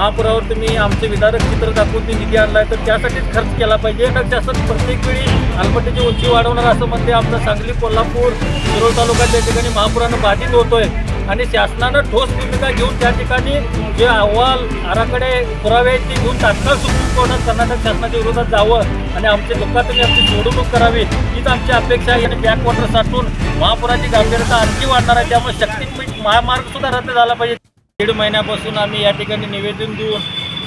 महापुरावर तुम्ही आमचे विदारक चित्र दाखवून ते निधी आणलाय तर त्यासाठीच खर्च केला पाहिजे. तर त्यासाठी प्रत्येक वेळी आलमट्टीची उंची वाढवणार असं म्हणते आमचं सांगली कोल्हापूर शिरोळ तालुका त्या ठिकाणी महापुरानं बाधित होतोय. आणि शासनानं ठोस भूमिका घेऊन त्या ठिकाणी जे अहवाल आराखडे पुरावे आहेत ते घेऊन तात्काळ सुप्रीम कोर्टात कर्नाटक शासनाच्या विरोधात जावं आणि आमच्या लोकांनी आमची निवडणूक करावी हीच आमची अपेक्षा आहे. आणि बॅकवॉटर साठून महापुराची गांभीर्यता आणखी वाढणार आहे. त्यामुळे शक्तीपीठ महामार्ग सुद्धा रद्द झाला पाहिजे. दीड महिन्यापासून आम्ही या ठिकाणी निवेदन देऊन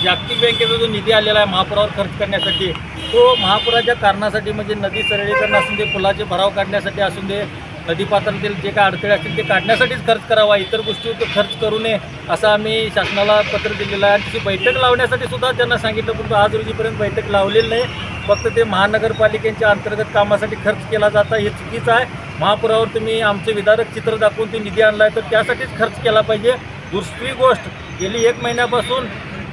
जागतिक बँकेचा जो निधी आलेला आहे महापुरावर खर्च करण्यासाठी तो महापुराच्या कारणासाठी म्हणजे नदी सरळीकरण असून दे पुलाचे भराव काढण्यासाठी असून दे नदीपात्रातील जे काय अडथळे असतील ते काढण्यासाठीच खर्च करावा. इतर गोष्टीवर तो खर्च करू नये असं आम्ही शासनाला पत्र दिलेलं आहे. आणि त्याची बैठक लावण्यासाठी सुद्धा त्यांना सांगितलं परंतु आज रोजीपर्यंत बैठक लावलेली नाही. फक्त ते महानगरपालिकेच्या अंतर्गत कामासाठी खर्च केला जाता हे चुकीचं आहे. महापुरावर तुम्ही आमचे विदारक चित्र दाखवून ते निधी आणला आहे तर त्यासाठीच खर्च केला पाहिजे. दुसरी गोष्ट. गेली एक महिन्यापासून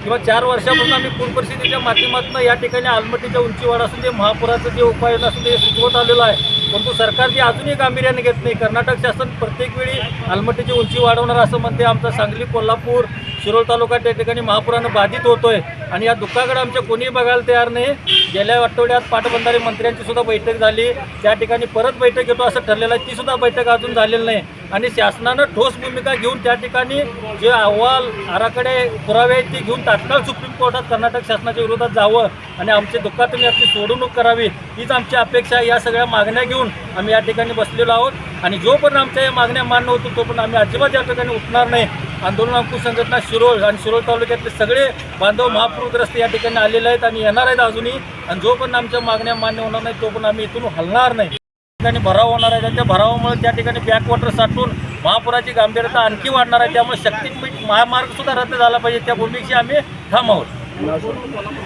किंवा चार वर्षापासून आम्ही पूर परिस्थितीच्या माध्यमातून या ठिकाणी आलमटीच्या उंचीवाढ असून ते महापुराचं जे उपाययोजना असून ते सुचवत आलेलं आहे. परंतु सरकार जे अजूनही गांभीर्याने घेत नाही. कर्नाटक शासन प्रत्येक वेळी आलमटीची उंची वाढवणार असं म्हणते आमचा सांगली कोल्हापूर शिरोळ तालुका त्या ठिकाणी महापुरानं बाधित होतोय आणि या दुःखाकडे आमच्या कोणीही बघायला तयार नाही. गेल्या आठवड्यात पाटबंधारे मंत्र्यांची सुद्धा बैठक झाली. त्या ठिकाणी परत बैठक घेतो असं ठरलेलं आहे. ती सुद्धा बैठक अजून झालेली नाही. आणि शासनानं ठोस भूमिका घेऊन त्या ठिकाणी जे अहवाल आराकडे पुरावे आहेत ते घेऊन तात्काळ सुप्रीम कोर्टात कर्नाटक शासनाच्या विरोधात जावं आणि आमच्या दुःखातून याची सोडवणूक करावी. हीच आमची अपेक्षा आहे. या सगळ्या मागण्या घेऊन आम्ही या ठिकाणी बसलेलो आहोत. आणि जोपर्यंत आमच्या या मागण्या मान्य होतो तोपर्यंत आम्ही अजिबात या ठिकाणी उठणार नाही. आंदोलन अंकुश संघटना शिरोळ आणि शिरोळ तालुक्यातले सगळे बांधव महापूरग्रस्त या ठिकाणी आलेले आहेत आणि येणार आहेत अजूनही. आणि जोपर्यंत आमच्या मागण्या मान्य होणार नाही तोपर्यंत आम्ही इथून हलणार नाही. ठिकाणी भराव होणार आहे. त्या भरावामुळे त्या ठिकाणी बॅकवॉटर साठून महापुराची गांभीर्यता आणखी वाढणार आहे. त्यामुळे शक्तीपीठ महामार्ग सुद्धा रद्द झाला पाहिजे. त्या भूमिकेशी आम्ही ठाम आहोत.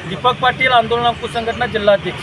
दीपक पाटील आंदोलन अंकुश संघटना जिल्हाध्यक्ष.